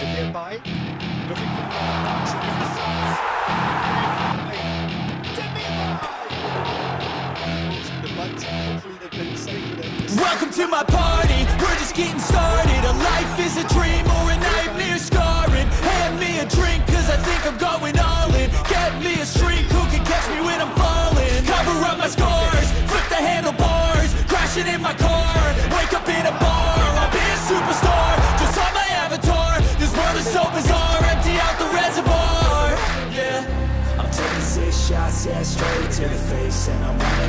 Demirbay looking for the. Welcome to my party, we're just getting started. A life is a dream or a nightmare scarring. Hand me a drink cause I think I'm going all in. Get me a shrink who can catch me when I'm falling? Cover up my scars, flip the handlebars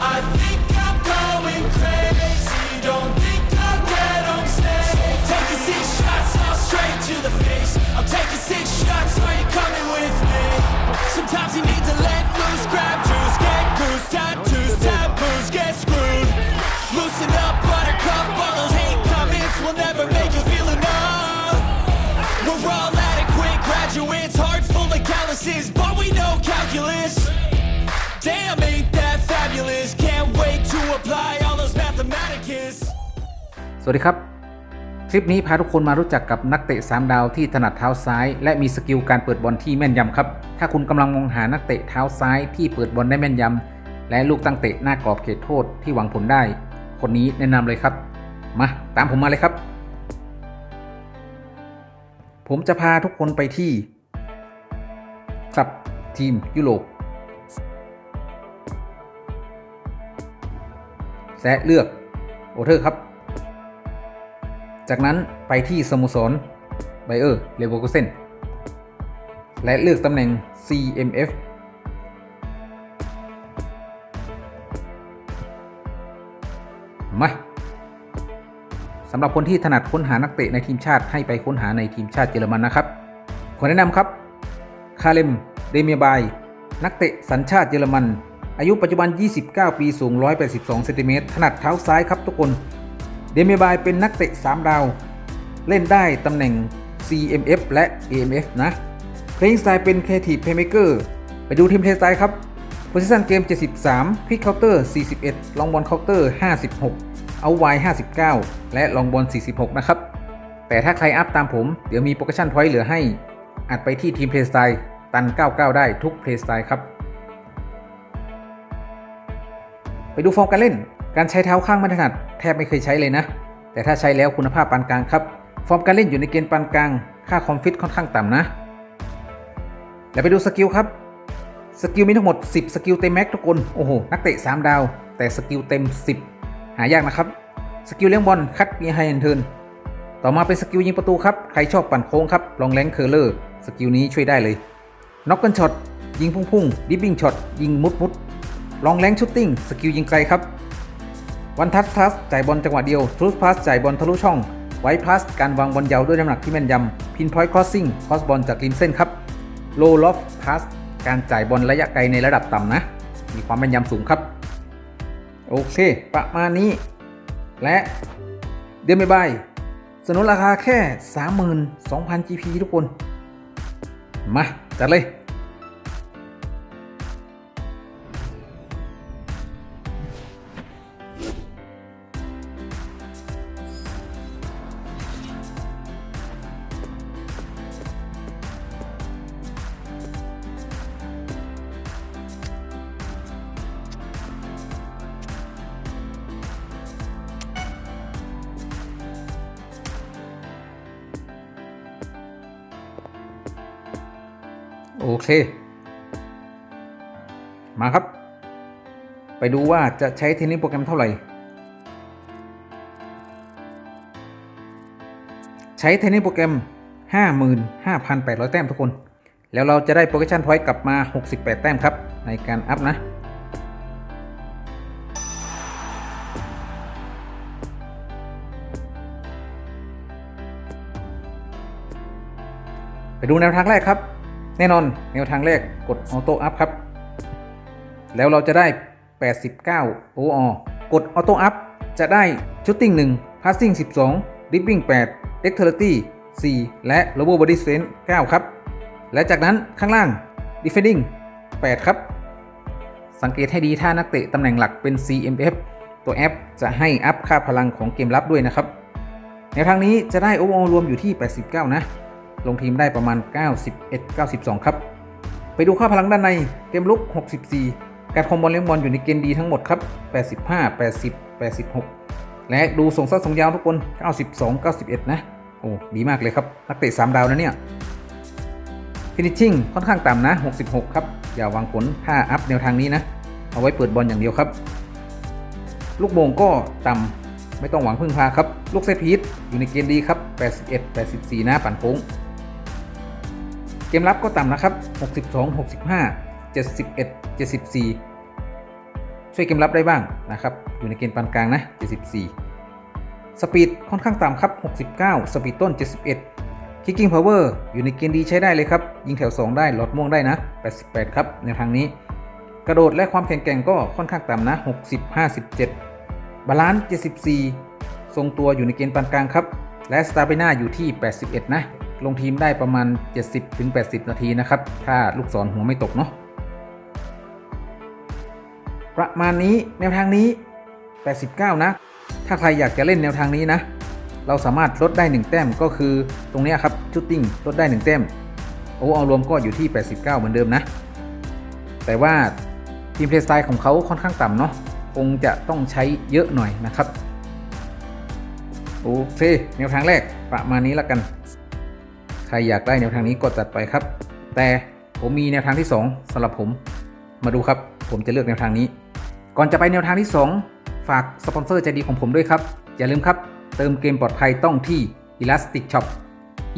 I วัสดีครับ คลิปนี้พาทุกคนมารู้จักกับนักเตะ 3 ดาวที่ถนัดเท้าซ้าย และมีสกิลการเปิดบอลที่แม่นยำครับ ถ้าคุณกำลังมองหานักเตะเท้าซ้ายที่เปิดบอลได้แม่นยำและลูกตั้งเตะหน้ากรอบเขตโทษที่หวังผลได้ คนนี้แนะนำเลยครับ มาตามผมมาเลยครับ ผมจะพาทุกคนไปที่คลับทีมยุโรปและเลือกโอเทอร์ครับ จากนั้นไปที่สโมสรไบเออร์เลเวอร์คูเซนและเลือกตำแหน่ง CMF มาสำหรับคนที่ถนัดค้นหานักเตะในทีมชาติให้ไปค้นหาในทีมชาติเยอรมันนะครับ ขอแนะนำครับ คาเลม เดเมียบาย นักเตะสัญชาติเยอรมัน อายุปัจจุบัน 29 ปี สูง 182 เซนติเมตร ถนัดเท้าซ้ายครับทุกคน เดเมียบายเป็นนักเตะ 3 ดาว เล่นได้ตำแหน่ง CMF และ AMF นะ เพลงสไตล์เป็น Creative Playmaker ไปดูทีมเพลย์สไตล์ครับ Position เกม 73 พิกเคาน์เตอร์ 41 ลองบอลเคาน์เตอร์ 56 เอาไว59 และลองบอล 46 นะครับ แต่ถ้าใครอัพตามผม เดี๋ยวมีโปร c ชั่นพอยต์เหลือให้ อัดไปที่ทีมเพลย์สไตล์ตัน 99 ได้ทุกเพลย์สไตล์ครับ ไปดูฟอร์มการเล่น การใช้เท้าข้างไม่ถนัดแทบไม่เคยใช้เลยนะ แต่ถ้าใช้แล้วคุณภาพปานกลางครับ ฟอร์มการเล่นอยู่ในเกณฑ์ปานกลาง ค่าคอมฟิตค่อนข้างต่ำนะ แล้วไปดูสกิลครับ สกิลมีทั้งหมด 10 สกิลเต็มแม็กทุกคน โอ้โห นักเตะ 3 ดาว แต่สกิลเต็ม 10 หายากนะครับ สกิลเลี้ยงบอล คัดมีไฮแอนเทิร์น ต่อมาเป็นสกิลยิงประตูครับ ใครชอบปั่นโค้งครับ ลองแรงเคอร์เลอร์ สกิลนี้ช่วยได้เลย น็อกกันช็อต ยิงพุ่งๆดิฟบิ้งช็อต ยิงมุดมุดลองแรงชุตติ้ง สกิลยิงไกลครับ วันทัชพลัสจ่ายบอลจังหวะเดียวทรูสพลัสจ่ายบอลทะลุช่องไวพลัสการวางบอลยาวด้วยน้ำหนักที่แม่นยำพินพอยต์ครอสซิ่งครอสบอลจากริมเส้นครับโลลอฟพลัสการจ่ายบอลระยะไกลในระดับต่ำนะ มีความแม่นยำสูงครับ โอเค ประมาณนี้ และเดือนบายสนุนราคาแค่ 32,000 GP ทุกคน มา จัดเลย โอเค มาครับ ไปดูว่าจะใช้เทนนิสโปรแกรมเท่าไหร่ ใช้เทนนิสโปรแกรม 55,800 แต้มทุกคน แล้วเราจะได้โปรเกชั่นพอยต์กลับมา 68 แต้มครับ ในการอัพนะไปดูแนวทางแรกครับ แน่นอนแนวทางแรกกดออโต้อัพครับ แล้วเราจะได้ 89โอออกดออโต้อัพจะได้ชุดติ้ง1 passing 12 dribbling 8 dexterity 4 และ lower body strength 9 ครับ และจากนั้นข้างล่าง defending 8 ครับ สังเกตให้ดีถ้านักเตะตำแหน่งหลักเป็น CMF ตัวแอปจะให้อัพค่าพลังของเกมรับด้วยนะครับ แนวทางนี้จะได้โอเวอรวมอยู่ที่ 89 นะ ลงทีมได้ประมาณ 91 92 ครับ ไปดูค่าพลังด้านในเกมลุก 64 การคอมบอลเลี้ยงบอลอยู่ในเกณฑ์ดีทั้งหมดครับ 85 80 86 และดูส่งสั้นส่งยาวทุกคน 92 91 นะ โอ้ดีมากเลยครับ นักเตะ 3 ดาวนะเนี่ยฟินิชชิ่งค่อนข้างต่ำนะ 66 ครับ อย่าวางผลถ้าอัพแนวทางนี้นะ เอาไว้เปิดบอลอย่างเดียวครับ ลูกโมงก็ต่ำไม่ต้องหวังพึ่งพาครับ ลูกเซตพีทอยู่ในเกณฑ์ดีครับ 81 84 นะปั่นโค้ง เกมรับก็ต่ำนะครับ 62 65 71 74 ช่วยเกมรับได้บ้างนะครับ อยู่ในเกณฑ์ปานกลางนะ 74 สปีดค่อนข้างต่ำครับ 69 สปีดต้น 71 คิกกิ้งพาวเวอร์อยู่ในเกณฑ์ดีใช้ได้เลยครับ ยิงแถว 2 ได้หลอดม่วงได้นะ 88 ครับ ในทางนี้ กระโดดและความแข็งแกร่งก็ค่อนข้างต่ำนะ 60 57 บาลานซ์ 74 ทรงตัวอยู่ในเกณฑ์ปานกลางครับ และสตาร์เบน่าอยู่ที่ 81 นะ ลงทีมได้ประมาณ 70-80 นาทีนะครับ ถ้าลูกศรหัวไม่ตกเนาะประมาณนี้แนวทางนี้ 89 นะ ถ้าใครอยากจะเล่นแนวทางนี้นะ เราสามารถลดได้ 1 แต้มก็คือตรงนี้ครับชุดติ้งลดได้ 1 แต้มโอเอารวมก็อยู่ที่ 89 เหมือนเดิมนะ แต่ว่าทีมเพลย์สไตล์ของเขาค่อนข้างต่ำเนาะคงจะต้องใช้เยอะหน่อยนะครับ โอเค แนวทางแรกประมาณนี้ละกัน ใครอยากได้แนวทางนี้ก็จัดไปครับ แต่ผมมีแนวทางที่ 2สำหรับผมมาดูครับ ผมจะเลือกแนวทางนี้ ก่อนจะไปแนวทางที่ 2 ฝากสปอนเซอร์ใจดีของผมด้วยครับ อย่าลืมครับ เติมเกมปลอดภัยต้องที่ Elastic Shop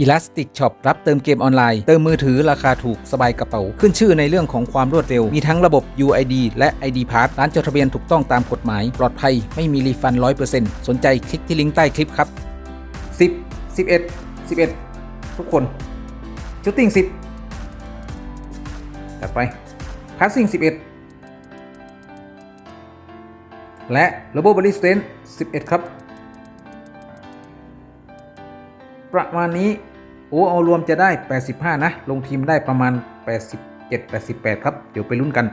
Elastic Shop รับเติมเกมออนไลน์ เติมมือถือราคาถูกสบายกระเป๋า ขึ้นชื่อในเรื่องของความรวดเร็ว มีทั้งระบบ UID และ ID Pass ร้านจดทะเบียนถูกต้องตามกฎหมาย ปลอดภัยไม่มีรีฟัน 100%สนใจคลิกที่ลิงก์ใต้คลิปครับ 10 11 11 ทุกคนชุดติ้ง10จัดไปพาสซิ่ง11และระบบบริสเตน11ครับ ประมาณนี้โอ้เอารวมจะได้ 85 นะ ลงทีมได้ประมาณ 87 88 ครับ เดี๋ยวไปลุ้นกัน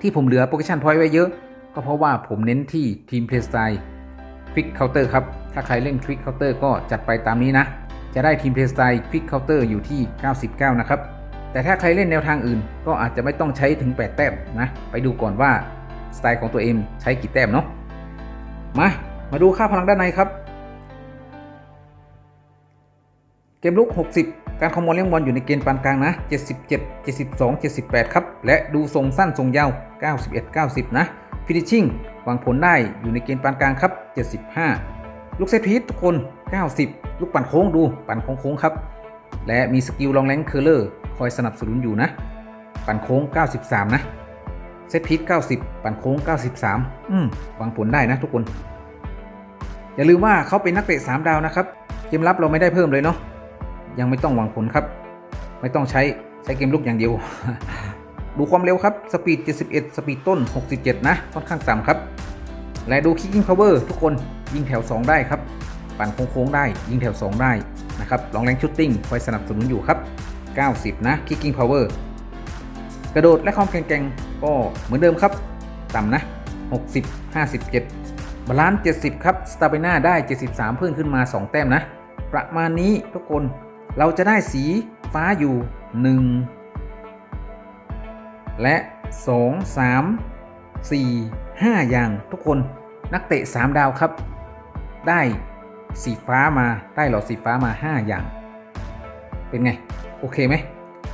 ที่ผมเหลือโปรแกชั่นพอยต์ไว้เยอะ ก็เพราะว่าผมเน้นที่ทีมเพลย์สไตล์ควิกเคาน์เตอร์ครับ ถ้าใครเล่นควิกเคาน์เตอร์ก็จัดไปตามนี้นะ จะได้ทีมเพลย์สไตล์ควิกเคาน์เตอร์อยู่ที่ 99 นะครับ แต่ถ้าใครเล่นแนวทางอื่น ก็อาจจะไม่ต้องใช้ถึง 8 แต้มนะ ไปดูก่อนว่าสไตล์ของตัวเองใช้กี่แต้มเนาะ มา มาดูค่าพลังด้านในครับ เกมลุก 60 การคอมบอลเลี้ยงบอลอยู่ในเกณฑ์ปานกลางนะ 77 72 78 ครับ และดูทรงสั้นทรงยาว 91 90 นะ ฟินิชชิ่งวางผลได้อยู่ในเกณฑ์ปานกลางครับ 75 ลูกเซตพีททุกคน 90 ลูกปั่นโค้งดู ปั่นโค้งๆครับ และมีสกิลลองแรงเคอร์เลอร์คอยสนับสนุนอยู่นะ ปั่นโค้ง 93 นะ เซตพีท90 ปั่นโค้ง 93 อืมหวางผลได้นะทุกคน อย่าลืมว่าเขาเป็นนักเตะ 3 ดาวนะครับ เกมรับเราไม่ได้เพิ่มเลยเนาะ ยังไม่ต้องหวังผลครับ ไม่ต้องใช้ใช้เกมลุกอย่างเดียว ดูความเร็วครับ สปีด 71 สปีดต้น 67 นะ ค่อนข้างต่ำครับ และดู Kicking Power ทุกคนยิงแถว 2 ได้ครับ ปั่นโค้งๆได้ ยิงแถว 2 ได้นะครับลองแรงชุตติ้งคอยสนับสนุนอยู่ครับ 90 นะ Kicking Power กระโดดและความแข็งแกร่งก็เหมือนเดิมครับ ต่ำนะ 60 57 บาลานซ์70 ครับสตาร์เบน่าได้ 73 เพิ่มขึ้นมา 2 แต้มนะ ประมาณนี้ทุกคนเราจะได้สีฟ้าอยู่ 1 และ 2 3 4 5 อย่างทุกคน นักเตะ 3 ดาวครับ ได้สีฟ้ามาได้หลอดสีฟ้ามา 5 อย่าง เป็นไง โอเคไหม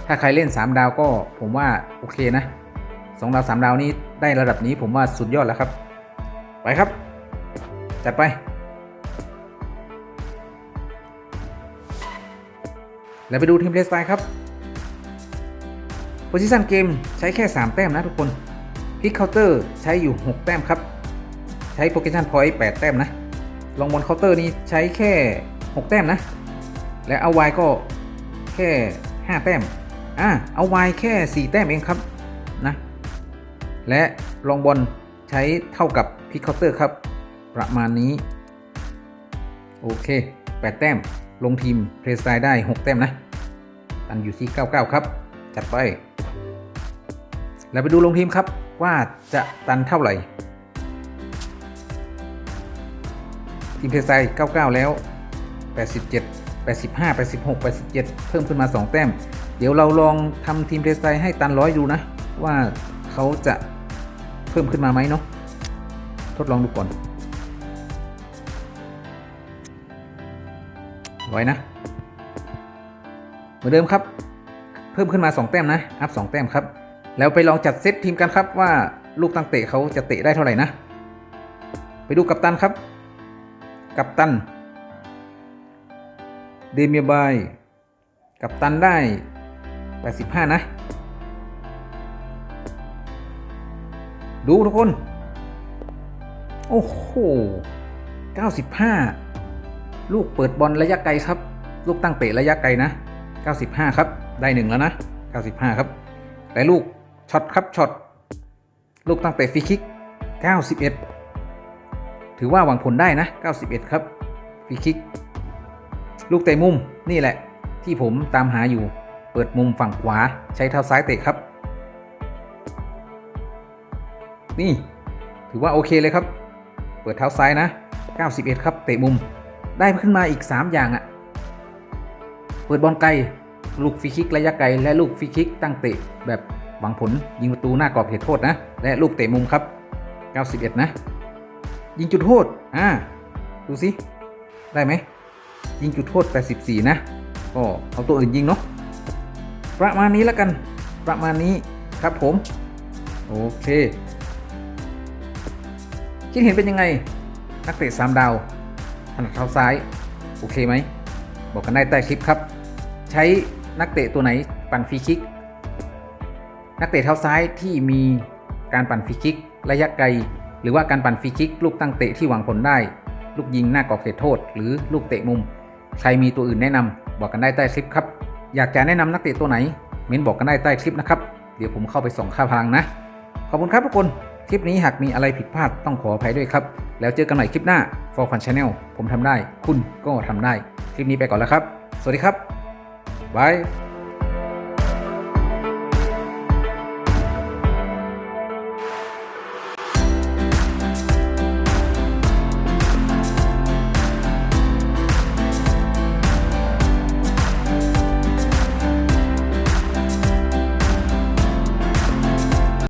ถ้าใครเล่น 3 ดาวก็ผมว่าโอเคนะ 2 ดาว 3 ดาวนี้ได้ระดับนี้ผมว่าสุดยอดแล้วครับ ไปครับ จัดไป แล้วไปดูทีมเลสไตล์ครับโพซิชันเกมใช้แค่ 3 แต้มนะทุกคนพิกเคาน์เตอร์ใช้อยู่ 6 แต้มครับ ใช้โปรเกชันพอยต์8แต้มนะ ลองบอลเคาน์เตอร์นี้ใช้แค่ 6 แต้มนะ และเอาไวก็แค่ 5 แต้ม อ่า เอาไวแค่ 4 แต้มเองครับนะ และลองบอลใช้เท่ากับพิกเคาน์เตอร์ครับ ประมาณนี้ โอเค 8 แต้ม ลงทีมเพลย์สไตล์ได้ 6 แต้มนะ ตันอยู่ที่ 99 ครับ จัดไป แล้วไปดูลงทีมครับว่าจะตันเท่าไหร่ ทีมเพลย์สไตล์99 แล้ว 87 85 86 87 เพิ่มขึ้นมา 2 แต้ม เดี๋ยวเราลองทำทีมเพลย์สไตล์ให้ตันร้อยดูนะ ว่าเขาจะเพิ่มขึ้นมาไหมเนาะทดลองดูก่อนร้อยนะ เหมือนเดิมครับ เพิ่มขึ้นมา 2 แต้มนะ อัพ 2 แต้มครับ แล้วไปลองจัดเซตทีมกันครับว่าลูกตั้งเตะเขาจะเตะได้เท่าไหร่นะ ไปดูกัปตันครับ กัปตัน เดเมียบาย กัปตันได้ 85 นะ ดูทุกคน โอ้โห 95 ลูกเปิดบอลระยะไกลครับ ลูกตั้งเตะระยะไกลนะ 95 ครับ ได้หนึ่งแล้วนะ 95 ครับ แต่ลูกช็อตครับช็อต ลูกตั้งเตะฟรีคิก 91 ถือว่าหวังผลได้นะ 91 ครับฟรีคิก ลูกเตะมุมนี่แหละ ที่ผมตามหาอยู่ เปิดมุมฝั่งขวาใช้เท้าซ้ายเตะครับ นี่ ถือว่าโอเคเลยครับ เปิดเท้าซ้ายนะ 91 ครับเตะมุม ได้ขึ้นมาอีก 3 อย่างอะ่ะ เปิดบอลไกล ลูกฟรีคิกระยะไกล และลูกฟรีคิกตั้งเตะแบบหวังผลยิงประตูหน้ากรอบเขตโทษนะ และลูกเตะมุมครับ 91 นะ ยิงจุดโทษ อ่า ดูสิ ได้ไหม ยิงจุดโทษ 84 นะ ก็เอาตัวอื่นยิงเนาะ ประมาณนี้แล้วกัน ประมาณนี้ครับผม โอเค คิดเห็นเป็นยังไง นักเตะสามดาว ถนัดเท้าซ้าย โอเคไหม บอกกันได้ใต้คลิปครับ ใช้นักเตะตัวไหนปั่นฟรีคิก นักเตะเท้าซ้ายที่มีการปั่นฟรีคิกระยะไกล หรือว่าการปั่นฟรีคิกลูกตั้งเตะที่หวังผลได้ ลูกยิงหน้ากรอบเขตโทษ หรือลูกเตะมุม ใครมีตัวอื่นแนะนำบอกกันได้ใต้คลิปครับ อยากจะแนะนำนักเตะตัวไหน เม้นบอกกันได้ใต้คลิปนะครับ เดี๋ยวผมเข้าไปส่งค่าพลังนะ ขอบคุณครับทุกคน คลิปนี้หากมีอะไรผิดพลาดต้องขออภัยด้วยครับ แล้วเจอกันใหม่คลิปหน้า For Fun Channel ผมทำได้ คุณก็ทำได้ คลิปนี้ไปก่อนแล้วครับ สวัสดีครับบาย